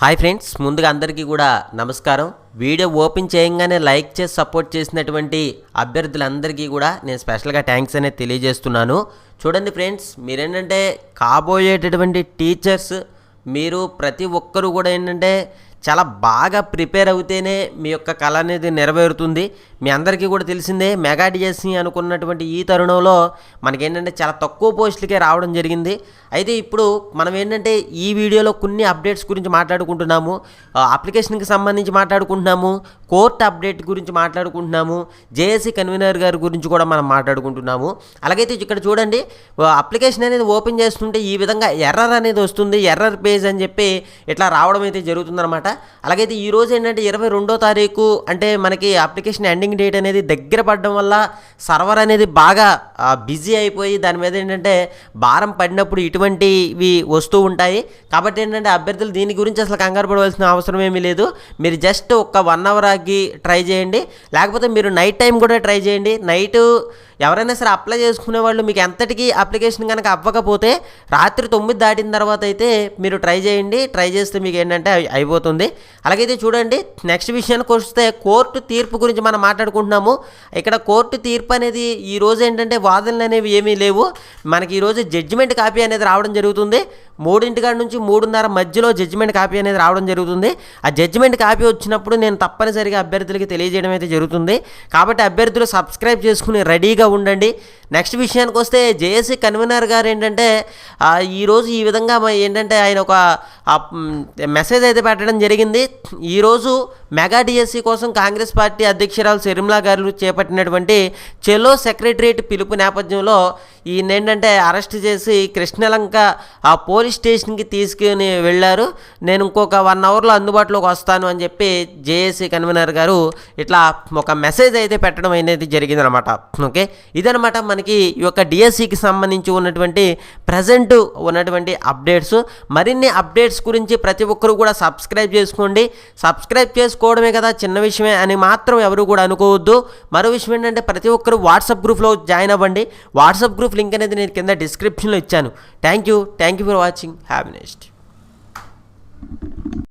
Hi friends ముందుగా అందరికీ కూడా నమస్కారం. వీడియో ఓపెన్ చేయంగానే లైక్ చేసి సపోర్ట్ చేసినటువంటి అభ్యర్థులందరికీ కూడా నేను స్పెషల్గా థ్యాంక్స్ అనేది తెలియజేస్తున్నాను. చూడండి ఫ్రెండ్స్ మీరేంటంటే కాబోయేటటువంటి టీచర్స్ మీరు ప్రతి ఒక్కరూ కూడా ఏంటంటే చాలా బాగా ప్రిపేర్ అవుతేనే మీ యొక్క కళ అనేది నెరవేరుతుంది. మీ అందరికీ కూడా తెలిసిందే మెగా డిఎస్సి అనుకున్నటువంటి ఈ తరుణంలో మనకేంటంటే చాలా తక్కువ పోస్టులకే రావడం జరిగింది. అయితే ఇప్పుడు మనం ఏంటంటే ఈ వీడియోలో కొన్ని అప్డేట్స్ గురించి మాట్లాడుకుంటున్నాము. అప్లికేషన్కి సంబంధించి మాట్లాడుకుంటున్నాము. కోర్ట్ అప్డేట్ గురించి మాట్లాడుకుంటున్నాము. జేఏసీ కన్వీనర్ గారి గురించి కూడా మనం మాట్లాడుకుంటున్నాము. అలాగైతే ఇక్కడ చూడండి అప్లికేషన్ అనేది ఓపెన్ చేస్తుంటే ఈ విధంగా ఎర్రర్ అనేది వస్తుంది. ఎర్రర్ పేజ్ అని చెప్పి ఇట్లా రావడం అయితే జరుగుతుందన్నమాట. అలాగైతే ఈరోజు ఏంటంటే ఇరవై రెండో తారీఖు అంటే మనకి అప్లికేషన్ ఎండింగ్ డేట్ అనేది దగ్గర పడడం వల్ల సర్వర్ అనేది బాగా బిజీ అయిపోయి దాని మీద ఏంటంటే భారం పడినప్పుడు ఇటువంటివి వస్తూ ఉంటాయి. కాబట్టి ఏంటంటే అభ్యర్థులు దీని గురించి అసలు కంగారు పడవలసిన అవసరం ఏమీ లేదు. మీరు జస్ట్ ఒక వన్ అవర్ ఆగి ట్రై చేయండి. లేకపోతే మీరు నైట్ టైం కూడా ట్రై చేయండి. నైట్ ఎవరైనా సరే అప్లై చేసుకునే వాళ్ళు మీకు ఎంతటికి అప్లికేషన్ కనుక అవ్వకపోతే రాత్రి తొమ్మిది దాటిన తర్వాత అయితే మీరు ట్రై చేయండి. ట్రై చేస్తే మీకు ఏంటంటే అయిపోతుంది. అలాగైతే చూడండి. నెక్స్ట్ విషయానికి వస్తే కోర్టు తీర్పు గురించి మనం మాట్లాడుకుంటున్నాము. ఇక్కడ కోర్టు తీర్పు అనేది ఈరోజు ఏంటంటే వాదనలు అనేవి ఏమీ లేవు. మనకి ఈరోజు జడ్జిమెంట్ కాపీ అనేది రావడం జరుగుతుంది. మూడింటి కాడ నుంచి మూడున్నర మధ్యలో జడ్జిమెంట్ కాపీ అనేది రావడం జరుగుతుంది. ఆ జడ్జిమెంట్ కాపీ వచ్చినప్పుడు నేను తప్పనిసరిగా అభ్యర్థులకి తెలియజేయడం అయితే జరుగుతుంది. కాబట్టి అభ్యర్థులు సబ్స్క్రైబ్ చేసుకుని రెడీగా ఉండండి. నెక్స్ట్ విషయానికి వస్తే జేఏసీ కన్వీనర్ గారు ఏంటంటే ఈరోజు ఈ విధంగా ఏంటంటే ఆయన ఒక మెసేజ్ అయితే పెట్టడం జరిగింది. ఈరోజు మెగా డిఎస్సి కోసం కాంగ్రెస్ పార్టీ అధ్యక్షురాలు శర్మిలా గారు చేపట్టినటువంటి చెలో సెక్రటరియట్ పిలుపు నేపథ్యంలో ఈయన ఏంటంటే అరెస్ట్ చేసి కృష్ణలంక ఆ పోలీస్ స్టేషన్కి తీసుకుని వెళ్ళారు. నేను ఇంకొక వన్ అవర్లో అందుబాటులోకి వస్తాను అని చెప్పి జేఏసీ కన్వీనర్ గారు ఇట్లా ఒక మెసేజ్ అయితే పెట్టడం అనేది జరిగిందనమాట. ఓకే? ఇదనమాట మన మనకి ఈ యొక్క డిఎస్సికి సంబంధించి ఉన్నటువంటి ప్రజెంట్ ఉన్నటువంటి అప్డేట్స్ మరిన్ని అప్డేట్స్ గురించి ప్రతి ఒక్కరు కూడా సబ్స్క్రైబ్ చేసుకోండి. సబ్స్క్రైబ్ చేసుకోవడమే కదా చిన్న విషయమే అని మాత్రం ఎవరు కూడా అనుకోవద్దు. మరో విషయం ఏంటంటే ప్రతి ఒక్కరు వాట్సాప్ గ్రూప్లో జాయిన్ అవ్వండి. వాట్సాప్ గ్రూప్ లింక్ అనేది నేను కింద డిస్క్రిప్షన్లో ఇచ్చాను. Thank you thank you for watching have next